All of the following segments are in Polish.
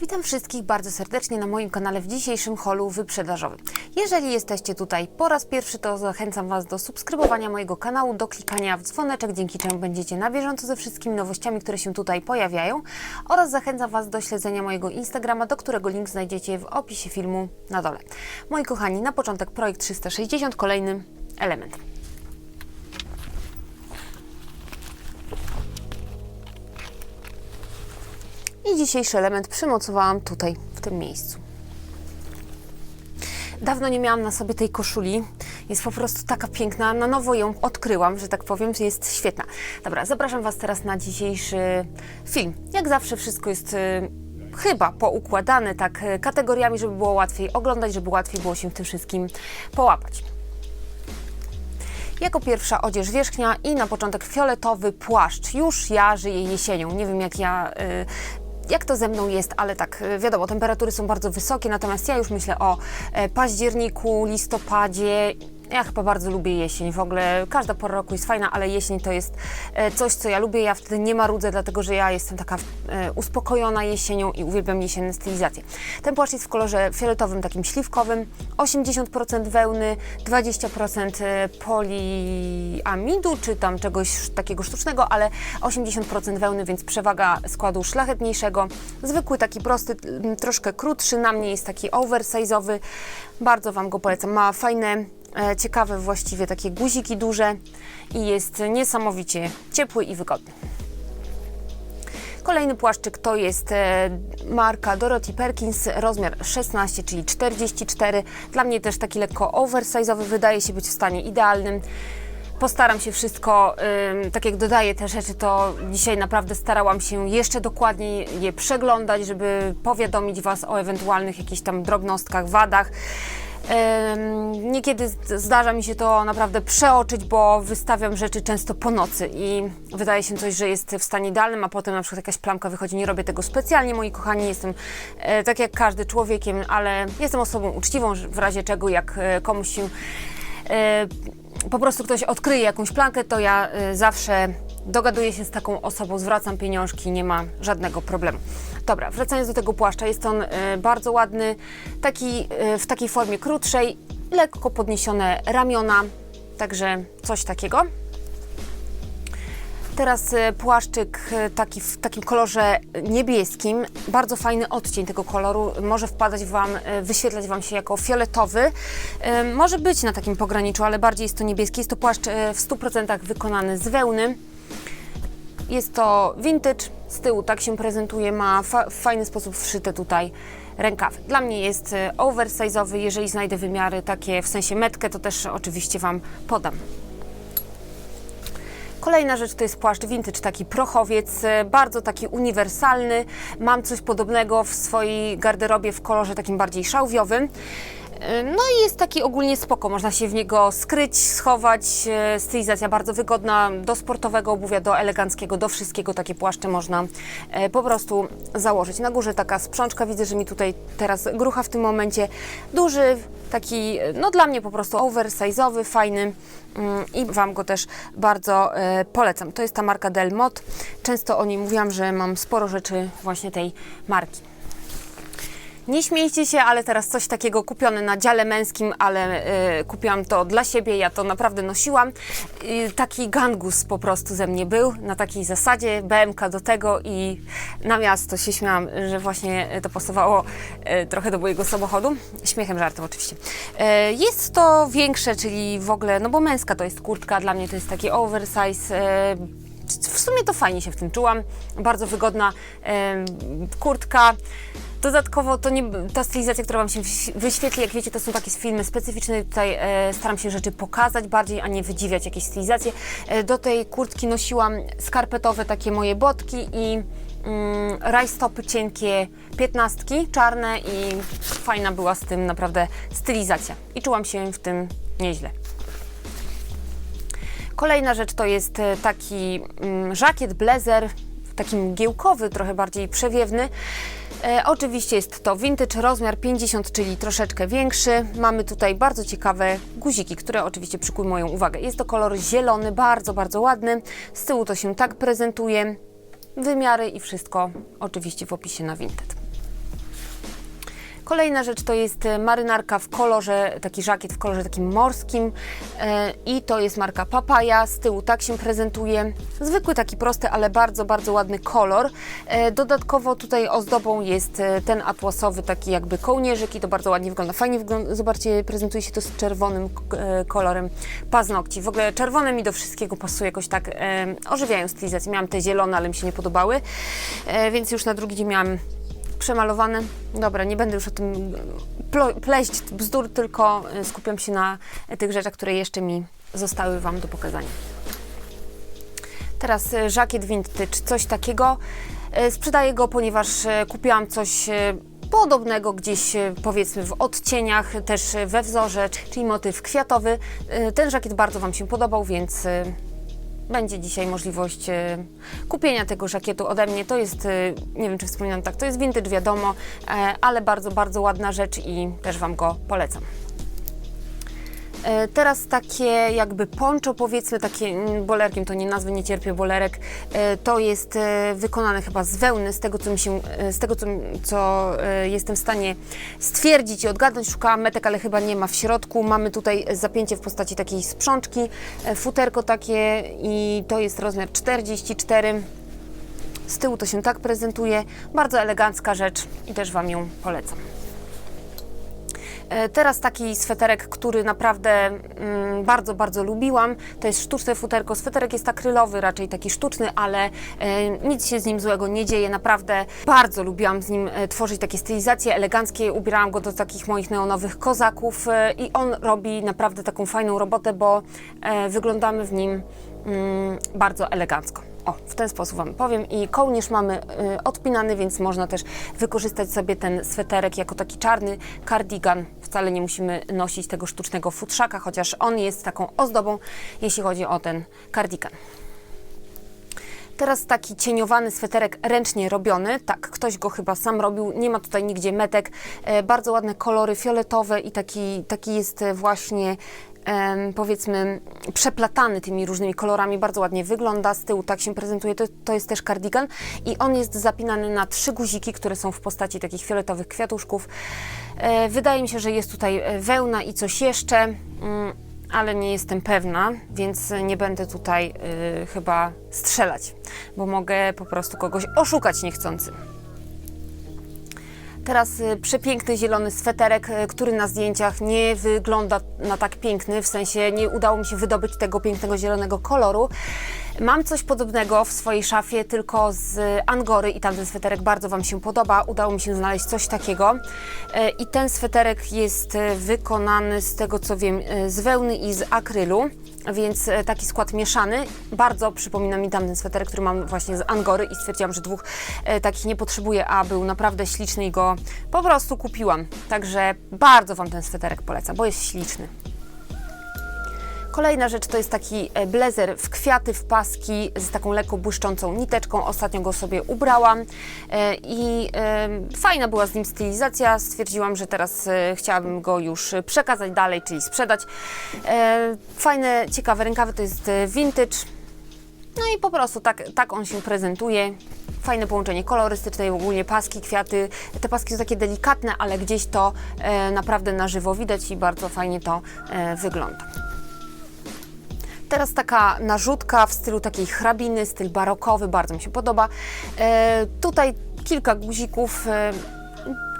Witam wszystkich bardzo serdecznie na moim kanale w dzisiejszym holu wyprzedażowym. Jeżeli jesteście tutaj po raz pierwszy, to zachęcam Was do subskrybowania mojego kanału, do klikania w dzwoneczek, dzięki czemu będziecie na bieżąco ze wszystkimi nowościami, które się tutaj pojawiają oraz zachęcam Was do śledzenia mojego Instagrama, do którego link znajdziecie w opisie filmu na dole. Moi kochani, na początek projekt 360, kolejny element. I dzisiejszy element przymocowałam tutaj, w tym miejscu. Dawno nie miałam na sobie tej koszuli. Jest po prostu taka piękna. Na nowo ją odkryłam, że tak powiem, jest świetna. Dobra, zapraszam Was teraz na dzisiejszy film. Jak zawsze wszystko jest y, chyba poukładane tak y, kategoriami, żeby było łatwiej oglądać, żeby łatwiej było się w tym wszystkim połapać. Jako pierwsza odzież wierzchnia i na początek fioletowy płaszcz. Już ja żyję jesienią. Nie wiem jak ja. Jak to ze mną jest, ale tak, y, wiadomo, temperatury są bardzo wysokie, natomiast ja już myślę o e, październiku, listopadzie. Ja chyba bardzo lubię jesień. W ogóle każda pora roku jest fajna, ale jesień to jest e, coś, co ja lubię. Ja wtedy nie marudzę, dlatego że ja jestem taka e, uspokojona jesienią i uwielbiam jesienne stylizacje. Ten płaszcz jest w kolorze fioletowym, takim śliwkowym. 80% wełny, 20% e, poliamidu, czy tam czegoś takiego sztucznego, ale 80% wełny, więc przewaga składu szlachetniejszego. Zwykły, taki prosty, troszkę krótszy, na mnie jest taki oversize'owy. Bardzo Wam go polecam. Ma fajne ciekawe właściwie takie guziki duże i jest niesamowicie ciepły i wygodny. Kolejny płaszczyk to jest e, marka Dorothy Perkins, rozmiar 16, czyli 44. Dla mnie też taki lekko oversize'owy, wydaje się być w stanie idealnym. Postaram się wszystko, tak jak dodaję te rzeczy, to dzisiaj naprawdę starałam się jeszcze dokładniej je przeglądać, żeby powiadomić Was o ewentualnych jakichś tam drobnostkach, wadach. Niekiedy zdarza mi się to naprawdę przeoczyć, bo wystawiam rzeczy często po nocy i wydaje się coś, że jest w stanie idealnym, a potem na przykład jakaś plamka wychodzi. Nie robię tego specjalnie, moi kochani, jestem e, tak jak każdy człowiekiem, ale jestem osobą uczciwą, w razie czego jak e, komuś się e, po prostu ktoś odkryje jakąś plankę, to ja zawsze dogaduję się z taką osobą, zwracam pieniążki, nie ma żadnego problemu. Dobra, wracając do tego płaszcza, jest on e, bardzo ładny, taki, e, w takiej formie krótszej, lekko podniesione ramiona, także coś takiego. Teraz e, płaszczyk taki w takim kolorze niebieskim, bardzo fajny odcień tego koloru, może wpadać Wam, wyświetlać Wam się jako fioletowy. Może być na takim pograniczu, ale bardziej jest to niebieski. Jest to płaszcz w 100% wykonany z wełny. Jest to vintage, z tyłu tak się prezentuje, ma fa- w fajny sposób wszyte tutaj rękawy. Dla mnie jest e, oversize'owy, jeżeli znajdę wymiary takie w sensie metkę, to też oczywiście Wam podam. Kolejna rzecz to jest płaszcz vintage, taki prochowiec, e, bardzo taki uniwersalny. Mam coś podobnego w swojej garderobie w kolorze takim bardziej szałwiowym. No i jest taki ogólnie spoko, można się w niego skryć, schować. e, Stylizacja bardzo wygodna, do sportowego obuwia, do eleganckiego, do wszystkiego takie płaszcze można e, po prostu założyć. Na górze taka sprzączka, widzę, że mi tutaj teraz grucha w tym momencie. Duży, taki, e, no dla mnie po prostu oversize'owy, fajny mm, i Wam go też bardzo polecam. To jest ta marka Del Mot. Często o niej mówiłam, że mam sporo rzeczy właśnie tej marki. Nie śmiejcie się, ale teraz coś takiego kupione na dziale męskim, ale e, kupiłam to dla siebie, ja to naprawdę nosiłam. E, taki gangus po prostu ze mnie był, na takiej zasadzie, BMK do tego i na miasto się śmiałam, że właśnie to pasowało e, trochę do mojego samochodu. Śmiechem, żartem oczywiście. E, jest to większe, czyli w ogóle, no bo męska to jest kurtka, dla mnie to jest taki oversize. E, w sumie to fajnie się w tym czułam, bardzo wygodna kurtka. Dodatkowo to nie, ta stylizacja, która Wam się wyś- wyświetli, jak wiecie, to są takie filmy specyficzne. Tutaj e, staram się rzeczy pokazać bardziej, a nie wydziwiać jakieś stylizacje. E, do tej kurtki nosiłam skarpetowe takie moje botki i mm, rajstopy cienkie, piętnastki, czarne i fajna była z tym naprawdę stylizacja. I czułam się w tym nieźle. Kolejna rzecz to jest e, taki mm, żakiet, blazer, taki mgiełkowy, trochę bardziej przewiewny. E, oczywiście jest to vintage, rozmiar 50, czyli troszeczkę większy. Mamy tutaj bardzo ciekawe guziki, które oczywiście przykują moją uwagę. Jest to kolor zielony, bardzo, bardzo ładny. Z tyłu to się tak prezentuje. Wymiary i wszystko oczywiście w opisie na Vinted. Kolejna rzecz to jest e, marynarka w kolorze, taki żakiet w kolorze takim morskim e, i to jest marka Papaya. Z tyłu tak się prezentuje. Zwykły taki prosty, ale bardzo, bardzo ładny kolor. E, Dodatkowo tutaj ozdobą jest ten atłasowy taki jakby kołnierzyk i to bardzo ładnie wygląda. Fajnie wygląda, zobaczcie, prezentuje się to z czerwonym kolorem paznokci. W ogóle czerwone mi do wszystkiego pasuje jakoś tak, ożywiają stylizację. Miałam te zielone, ale mi się nie podobały, więc już na drugi dzień miałam przemalowane. Dobra, nie będę już o tym pleść bzdur, tylko e, skupiam się na tych rzeczach, które jeszcze mi zostały Wam do pokazania. Teraz żakiet vintage, coś takiego. E, Sprzedaję go, ponieważ kupiłam coś podobnego gdzieś powiedzmy w odcieniach, też we wzorze, czyli motyw kwiatowy. Ten żakiet bardzo Wam się podobał, więc będzie dzisiaj możliwość e, kupienia tego żakietu ode mnie. To jest, e, nie wiem czy wspominam tak, to jest vintage wiadomo, e, ale bardzo, bardzo ładna rzecz i też Wam go polecam. E, Teraz takie jakby poncho powiedzmy, takie mm, bolerkiem, to nie nazwę, nie cierpię bolerek. E, To jest e, wykonane chyba z wełny, z tego co, mi się, z tego, co, co jestem w stanie stwierdzić i odgadnąć. Szukałam metek, ale chyba nie ma w środku. Mamy tutaj zapięcie w postaci takiej sprzączki, futerko takie i to jest rozmiar 44. Z tyłu to się tak prezentuje. Bardzo elegancka rzecz i też Wam ją polecam. E, Teraz taki sweterek, który naprawdę mm, bardzo, bardzo lubiłam. To jest sztuczne futerko. Sweterek jest akrylowy, raczej taki sztuczny, ale e, nic się z nim złego nie dzieje. Naprawdę bardzo lubiłam z nim e, tworzyć takie stylizacje eleganckie. Ubierałam go do takich moich neonowych kozaków e, i on robi naprawdę taką fajną robotę, bo e, wyglądamy w nim mm, bardzo elegancko. O, w ten sposób Wam powiem. I kołnierz mamy y, odpinany, więc można też wykorzystać sobie ten sweterek jako taki czarny kardigan. Wcale nie musimy nosić tego sztucznego futrzaka, chociaż on jest taką ozdobą, jeśli chodzi o ten kardigan. Teraz taki cieniowany sweterek ręcznie robiony. Tak, ktoś go chyba sam robił. Nie ma tutaj nigdzie metek. E, bardzo ładne kolory fioletowe i taki, taki jest właśnie powiedzmy przeplatany tymi różnymi kolorami. Bardzo ładnie wygląda. Z tyłu tak się prezentuje. To, to jest też kardigan i on jest zapinany na trzy guziki, które są w postaci takich fioletowych kwiatuszków. E, wydaje mi się, że jest tutaj e, wełna i coś jeszcze. Mm, ale nie jestem pewna, więc nie będę tutaj y, chyba strzelać, bo mogę po prostu kogoś oszukać niechcący. Teraz y, przepiękny zielony sweterek, y, który na zdjęciach nie wygląda na tak piękny, w sensie nie udało mi się wydobyć tego pięknego zielonego koloru. Mam coś podobnego w swojej szafie, tylko z Angory i tamten sweterek bardzo Wam się podoba. Udało mi się znaleźć coś takiego. E, I ten sweterek jest wykonany z tego co wiem z wełny i z akrylu, więc e, taki skład mieszany. Bardzo przypomina mi tamten sweterek, który mam właśnie z Angory i stwierdziłam, że dwóch e, takich nie potrzebuję, a był naprawdę śliczny i go po prostu kupiłam. Także bardzo Wam ten sweterek polecam, bo jest śliczny. Kolejna rzecz to jest taki e, blazer w kwiaty, w paski z taką lekko błyszczącą niteczką. Ostatnio go sobie ubrałam e, i e, fajna była z nim stylizacja. Stwierdziłam, że teraz chciałabym go już przekazać dalej, czyli sprzedać. Fajne, ciekawe rękawy to jest vintage. No i po prostu tak, tak on się prezentuje. Fajne połączenie kolorystyczne i ogólnie paski, kwiaty. Te paski są takie delikatne, ale gdzieś to e, naprawdę na żywo widać i bardzo fajnie to e, wygląda. Teraz taka narzutka w stylu takiej hrabiny, styl barokowy, bardzo mi się podoba. E, tutaj kilka guzików. E,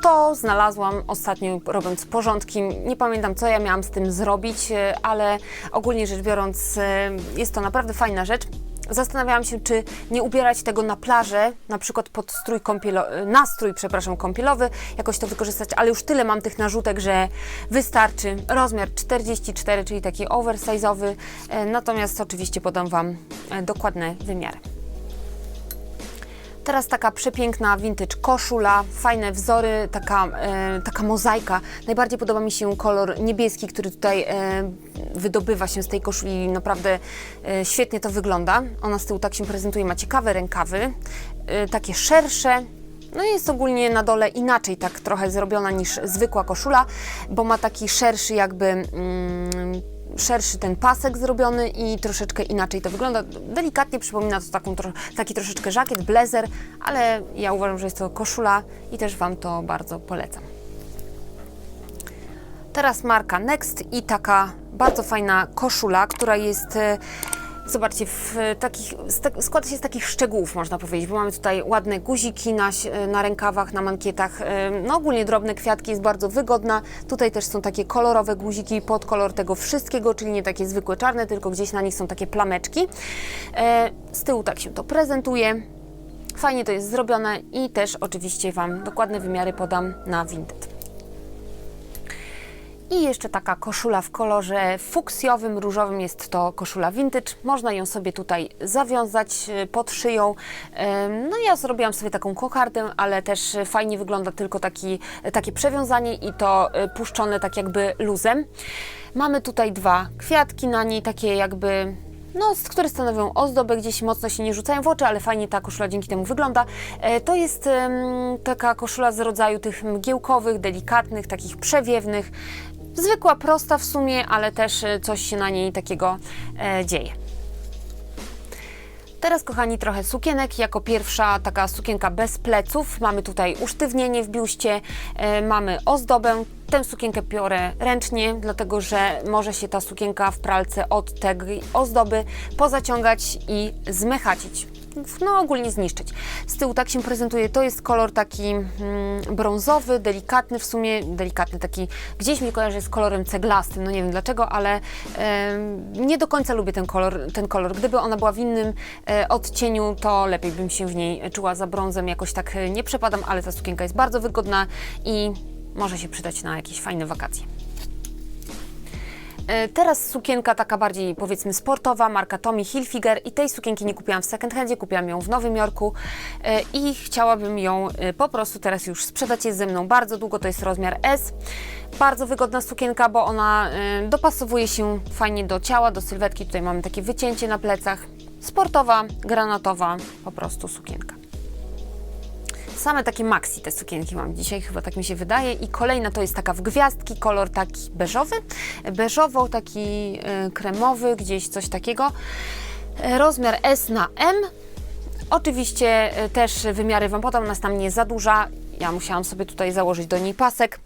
to znalazłam ostatnio robiąc porządki. Nie pamiętam, co ja miałam z tym zrobić, e, ale ogólnie rzecz biorąc, e, jest to naprawdę fajna rzecz. Zastanawiałam się, czy nie ubierać tego na plażę, na przykład pod strój kąpielo- nastrój, przepraszam, kąpielowy, jakoś to wykorzystać, ale już tyle mam tych narzutek, że wystarczy. Rozmiar 44, czyli taki oversize'owy, e, natomiast oczywiście podam Wam e, dokładne wymiary. Teraz taka przepiękna vintage koszula, fajne wzory, taka, e, taka mozaika. Najbardziej podoba mi się kolor niebieski, który tutaj e, wydobywa się z tej koszuli. Naprawdę e, świetnie to wygląda. Ona z tyłu tak się prezentuje, ma ciekawe rękawy, e, takie szersze. No jest ogólnie na dole inaczej tak trochę zrobiona niż zwykła koszula, bo ma taki szerszy jakby mm, szerszy ten pasek zrobiony i troszeczkę inaczej to wygląda. Delikatnie przypomina to taką, taki troszeczkę żakiet, blazer, ale ja uważam, że jest to koszula i też Wam to bardzo polecam. Teraz marka Next i taka bardzo fajna koszula, która jest. Zobaczcie, w takich, tak- składa się z takich szczegółów, można powiedzieć, bo mamy tutaj ładne guziki na, na rękawach, na mankietach, no ogólnie drobne kwiatki, jest bardzo wygodna. Tutaj też są takie kolorowe guziki pod kolor tego wszystkiego, czyli nie takie zwykłe czarne, tylko gdzieś na nich są takie plameczki. E, Z tyłu tak się to prezentuje. Fajnie to jest zrobione i też oczywiście Wam dokładne wymiary podam na Vinted. I jeszcze taka koszula w kolorze fuksjowym, różowym jest to koszula vintage. Można ją sobie tutaj zawiązać e, pod szyją. No ja zrobiłam sobie taką kokardę, ale też fajnie wygląda tylko taki, takie przewiązanie i to e, puszczone tak jakby luzem. Mamy tutaj dwa kwiatki na niej, takie jakby no, które stanowią ozdobę, gdzieś mocno się nie rzucają w oczy, ale fajnie ta koszula dzięki temu wygląda. E, To jest taka koszula z rodzaju tych mgiełkowych, delikatnych, takich przewiewnych. Zwykła, prosta w sumie, ale też e, coś się na niej takiego e, dzieje. Teraz, kochani, trochę sukienek. Jako pierwsza taka sukienka bez pleców. Mamy tutaj usztywnienie w biuście, e, mamy ozdobę. Tę sukienkę piorę ręcznie, dlatego że może się ta sukienka w pralce od tej ozdoby pozaciągać i zmechacić. No, ogólnie zniszczyć. Z tyłu tak się prezentuje. To jest kolor taki mm, brązowy, delikatny w sumie, delikatny taki, gdzieś mi kojarzy z kolorem ceglastym, no nie wiem dlaczego, ale em, nie do końca lubię ten kolor, ten kolor. Gdyby ona była w innym e, odcieniu, to lepiej bym się w niej czuła za brązem, jakoś tak e, nie przepadam, ale ta sukienka jest bardzo wygodna i może się przydać na jakieś fajne wakacje. E, Teraz sukienka taka bardziej powiedzmy sportowa, marka Tommy Hilfiger i tej sukienki nie kupiłam w second handzie, kupiłam ją w Nowym Jorku e, i chciałabym ją e, po prostu teraz już sprzedać, jest ze mną bardzo długo, to jest rozmiar S. Bardzo wygodna sukienka, bo ona dopasowuje się fajnie do ciała, do sylwetki, tutaj mamy takie wycięcie na plecach. Sportowa, granatowa po prostu sukienka. Same takie maxi te sukienki mam dzisiaj, chyba tak mi się wydaje. I kolejna to jest taka w gwiazdki, kolor taki beżowy, beżowo, taki e, kremowy, gdzieś coś takiego. E, Rozmiar S na M. Oczywiście e, też wymiary Wam podam, nas tam nie za duża. Ja musiałam sobie tutaj założyć do niej pasek.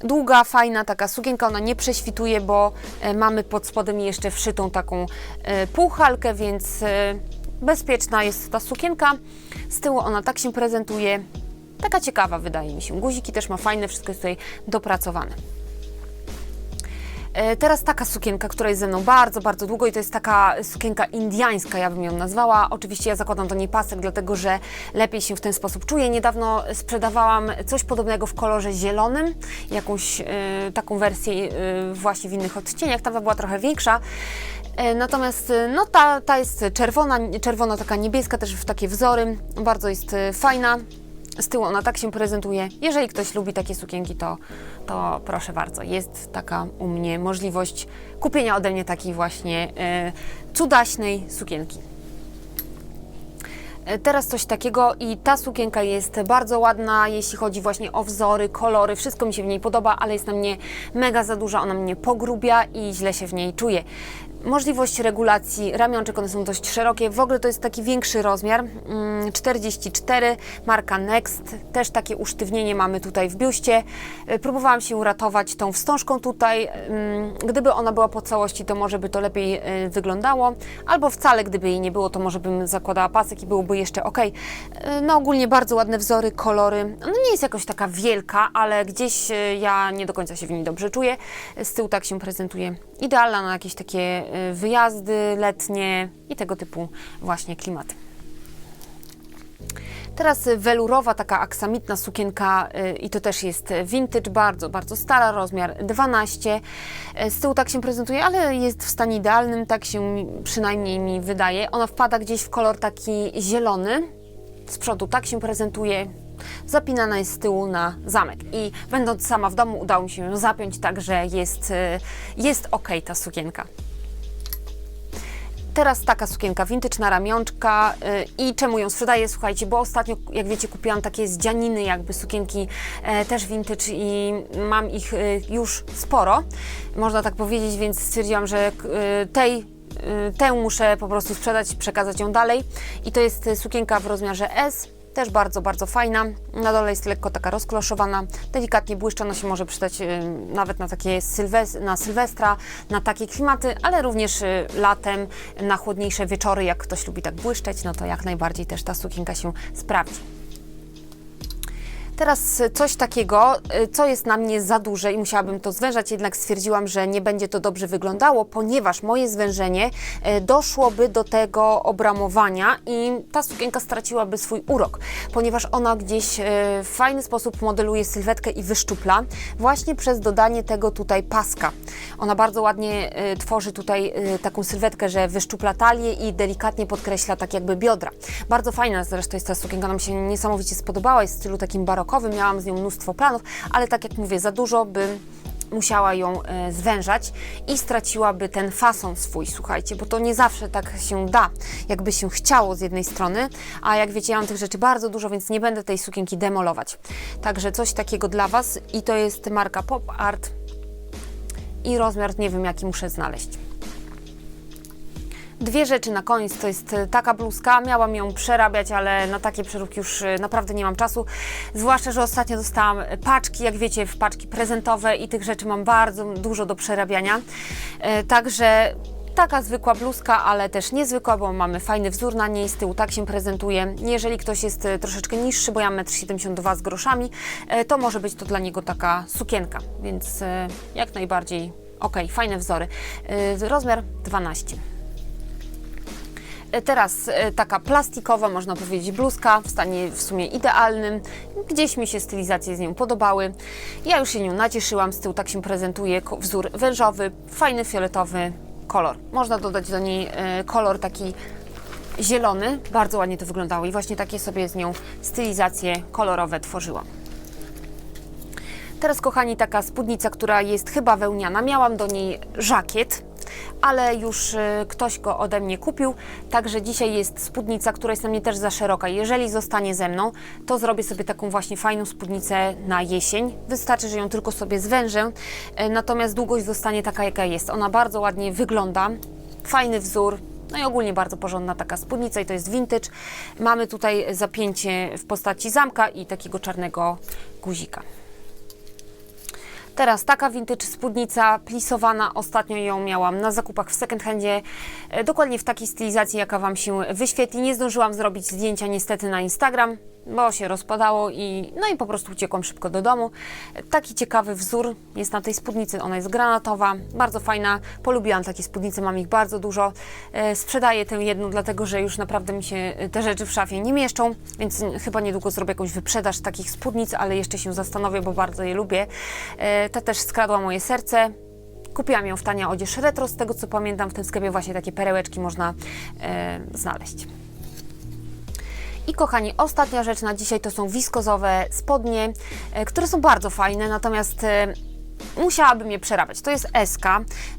Długa, fajna taka sukienka, ona nie prześwituje, bo mamy pod spodem jeszcze wszytą taką e, półhalkę, więc bezpieczna jest ta sukienka. Z tyłu ona tak się prezentuje. Taka ciekawa wydaje mi się. Guziki też ma fajne, wszystko jest tutaj dopracowane. E, Teraz taka sukienka, która jest ze mną bardzo, bardzo długo i to jest taka sukienka indiańska, ja bym ją nazwała. Oczywiście ja zakładam do niej pasek, dlatego że lepiej się w ten sposób czuję. Niedawno sprzedawałam coś podobnego w kolorze zielonym, jakąś e, taką wersję e, właśnie w innych odcieniach. Ta była trochę większa. E, Natomiast e, no, ta, ta jest czerwona, czerwono taka niebieska, też w takie wzory. Bardzo jest e, fajna. Z tyłu ona tak się prezentuje. Jeżeli ktoś lubi takie sukienki, to, to proszę bardzo. Jest taka u mnie możliwość kupienia ode mnie takiej właśnie cudaśnej sukienki. E, Teraz coś takiego i ta sukienka jest bardzo ładna, jeśli chodzi właśnie o wzory, kolory, wszystko mi się w niej podoba, ale jest na mnie mega za duża, ona mnie pogrubia i źle się w niej czuję. Możliwość regulacji ramionczek, one są dość szerokie, w ogóle to jest taki większy rozmiar, mm, 44, marka Next, też takie usztywnienie mamy tutaj w biuście. E, Próbowałam się uratować tą wstążką tutaj, mm, gdyby ona była po całości, to może by to lepiej e, wyglądało, albo wcale gdyby jej nie było, to może bym zakładała pasek i byłoby jeszcze ok. E, No ogólnie bardzo ładne wzory, kolory, no nie jest jakoś taka wielka, ale gdzieś e, ja nie do końca się w niej dobrze czuję. Z tyłu tak się prezentuje. Idealna na jakieś takie e, wyjazdy letnie i tego typu właśnie klimaty. Teraz welurowa, taka aksamitna sukienka y, i to też jest vintage, bardzo, bardzo stara, rozmiar 12. Y, Z tyłu tak się prezentuje, ale jest w stanie idealnym, tak się przynajmniej mi wydaje. Ona wpada gdzieś w kolor taki zielony. Z przodu tak się prezentuje. Zapinana jest z tyłu na zamek i będąc sama w domu udało mi się ją zapiąć, także jest, y, jest ok ta sukienka. Teraz taka sukienka vintage ramionczka y, i czemu ją sprzedaję? Słuchajcie, bo ostatnio, jak wiecie, kupiłam takie z dzianiny jakby sukienki e, też vintage i mam ich y, już sporo, można tak powiedzieć, więc stwierdziłam, że y, tej tę muszę po prostu sprzedać, przekazać ją dalej i to jest sukienka w rozmiarze S, też bardzo, bardzo fajna. Na dole jest lekko taka rozkloszowana, delikatnie błyszczy, ona się może przydać y, nawet na takie sylwes na Sylwestra, na takie klimaty, ale również y, latem, na chłodniejsze wieczory, jak ktoś lubi tak błyszczeć, no to jak najbardziej też ta sukienka się sprawdzi. Teraz y, coś takiego, y, co jest na mnie za duże i musiałabym to zwężać, jednak stwierdziłam, że nie będzie to dobrze wyglądało, ponieważ moje zwężenie y, doszłoby do tego obramowania i ta sukienka straciłaby swój urok, ponieważ ona gdzieś w fajny sposób modeluje sylwetkę i wyszczupla właśnie przez dodanie tego tutaj paska. Ona bardzo ładnie tworzy tutaj taką sylwetkę, że wyszczupla talię i delikatnie podkreśla tak jakby biodra. Bardzo fajna zresztą jest ta sukienka, ona mi się niesamowicie spodobała, jest w stylu takim barokowym, miałam z nią mnóstwo planów, ale tak jak mówię, za dużo bym musiała ją e, zwężać i straciłaby ten fason swój, słuchajcie, bo to nie zawsze tak się da, jakby się chciało z jednej strony, a jak wiecie, ja mam tych rzeczy bardzo dużo, więc nie będę tej sukienki demolować. Także coś takiego dla Was i to jest marka Pop Art i rozmiar nie wiem jaki muszę znaleźć. Dwie rzeczy na koniec, to jest e, taka bluzka, miałam ją przerabiać, ale na takie przeróbki już e, naprawdę nie mam czasu, zwłaszcza, że ostatnio dostałam paczki, jak wiecie, w paczki prezentowe i tych rzeczy mam bardzo dużo do przerabiania, e, także taka zwykła bluzka, ale też niezwykła, bo mamy fajny wzór na niej, z tyłu tak się prezentuje. Jeżeli ktoś jest troszeczkę niższy, bo ja mam 1,72 m z groszami, to może być to dla niego taka sukienka, więc jak najbardziej ok, fajne wzory. Rozmiar 12. Teraz e, taka plastikowa, można powiedzieć, bluzka w stanie w sumie idealnym. Gdzieś mi się stylizacje z nią podobały. Ja już się nią nacieszyłam. Z tyłu tak się prezentuje wzór wężowy, fajny fioletowy kolor. Można dodać do niej e, kolor taki zielony. Bardzo ładnie to wyglądało i właśnie takie sobie z nią stylizacje kolorowe tworzyłam. Teraz, kochani, taka spódnica, która jest chyba wełniana. Miałam do niej żakiet ale już y, ktoś go ode mnie kupił, także dzisiaj jest spódnica, która jest na mnie też za szeroka. Jeżeli zostanie ze mną, to zrobię sobie taką właśnie fajną spódnicę na jesień. Wystarczy, że ją tylko sobie zwężę, y, natomiast długość zostanie taka, jaka jest. Ona bardzo ładnie wygląda, fajny wzór, no i ogólnie bardzo porządna taka spódnica i to jest vintage. Mamy tutaj zapięcie w postaci zamka i takiego czarnego guzika. Teraz taka vintage spódnica plisowana, ostatnio ją miałam na zakupach w second handzie, e, dokładnie w takiej stylizacji, jaka Wam się wyświetli. Nie zdążyłam zrobić zdjęcia niestety na Instagram, bo się rozpadało i no i po prostu uciekłam szybko do domu. Taki ciekawy wzór jest na tej spódnicy, ona jest granatowa, bardzo fajna. Polubiłam takie spódnice, mam ich bardzo dużo. E, sprzedaję tę jedną, dlatego że już naprawdę mi się te rzeczy w szafie nie mieszczą, więc chyba niedługo zrobię jakąś wyprzedaż takich spódnic, ale jeszcze się zastanowię, bo bardzo je lubię. E, ta też skradła moje serce. Kupiłam ją w tania odzież retro, z tego co pamiętam w tym sklepie właśnie takie perełeczki można e, znaleźć. I kochani, ostatnia rzecz na dzisiaj to są wiskozowe spodnie, e, które są bardzo fajne, natomiast e, musiałabym je przerabiać. To jest SK,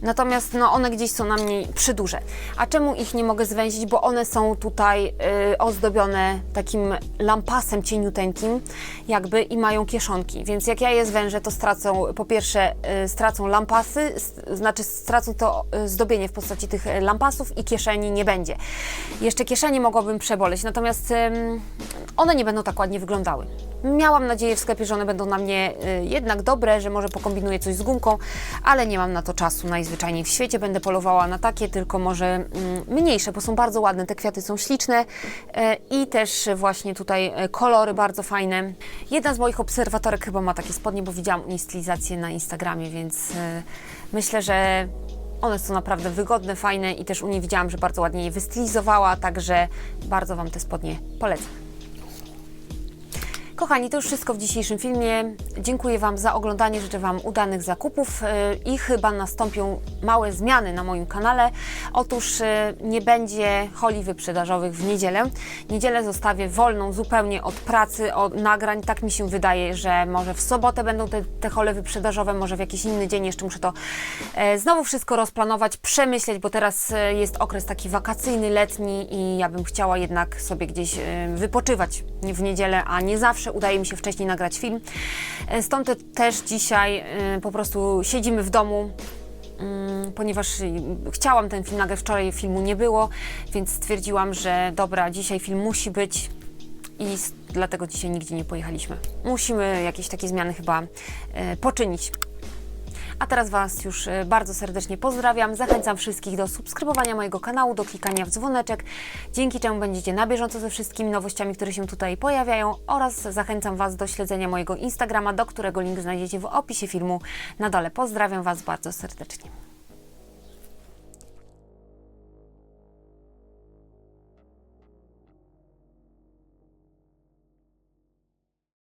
natomiast no, one gdzieś są na mnie przyduże. A czemu ich nie mogę zwęzić? Bo one są tutaj y, ozdobione takim lampasem cieniuteńkim jakby i mają kieszonki, więc jak ja je zwężę, to stracą, po pierwsze y, stracą lampasy, znaczy stracą to y, zdobienie w postaci tych lampasów i kieszeni nie będzie. Jeszcze kieszenie mogłabym przeboleć, natomiast one nie będą tak ładnie wyglądały. Miałam nadzieję w sklepie, że one będą na mnie jednak dobre, że może pokombinuję coś z gumką, ale nie mam na to czasu najzwyczajniej w świecie. Będę polowała na takie, tylko może mm, mniejsze, bo są bardzo ładne. Te kwiaty są śliczne y, i też właśnie tutaj y, kolory bardzo fajne. Jedna z moich obserwatorek chyba ma takie spodnie, bo widziałam u niej stylizację na Instagramie, więc myślę, że one są naprawdę wygodne, fajne i też u niej widziałam, że bardzo ładnie je wystylizowała, także bardzo Wam te spodnie polecam. Kochani, to już wszystko w dzisiejszym filmie. Dziękuję Wam za oglądanie, życzę Wam udanych zakupów y, i chyba nastąpią małe zmiany na moim kanale. Otóż y, nie będzie holi wyprzedażowych w niedzielę. Niedzielę zostawię wolną zupełnie od pracy, od nagrań. Tak mi się wydaje, że może w sobotę będą te, te hole wyprzedażowe, może w jakiś inny dzień. Jeszcze muszę to e, znowu wszystko rozplanować, przemyśleć, bo teraz e, jest okres taki wakacyjny, letni i ja bym chciała jednak sobie gdzieś e, wypoczywać w niedzielę, a nie zawsze udaje mi się wcześniej nagrać film. E, stąd też dzisiaj e, po prostu siedzimy w domu, mm, ponieważ chciałam ten film nagrać, wczoraj filmu nie było, więc stwierdziłam, że dobra, dzisiaj film musi być i dlatego dzisiaj nigdzie nie pojechaliśmy. Musimy jakieś takie zmiany chyba e, poczynić. A teraz Was już e, bardzo serdecznie pozdrawiam. Zachęcam wszystkich do subskrybowania mojego kanału, do klikania w dzwoneczek, dzięki czemu będziecie na bieżąco ze wszystkimi nowościami, które się tutaj pojawiają oraz zachęcam Was do śledzenia mojego Instagrama, do którego link znajdziecie w opisie filmu na dole. Pozdrawiam Was bardzo serdecznie.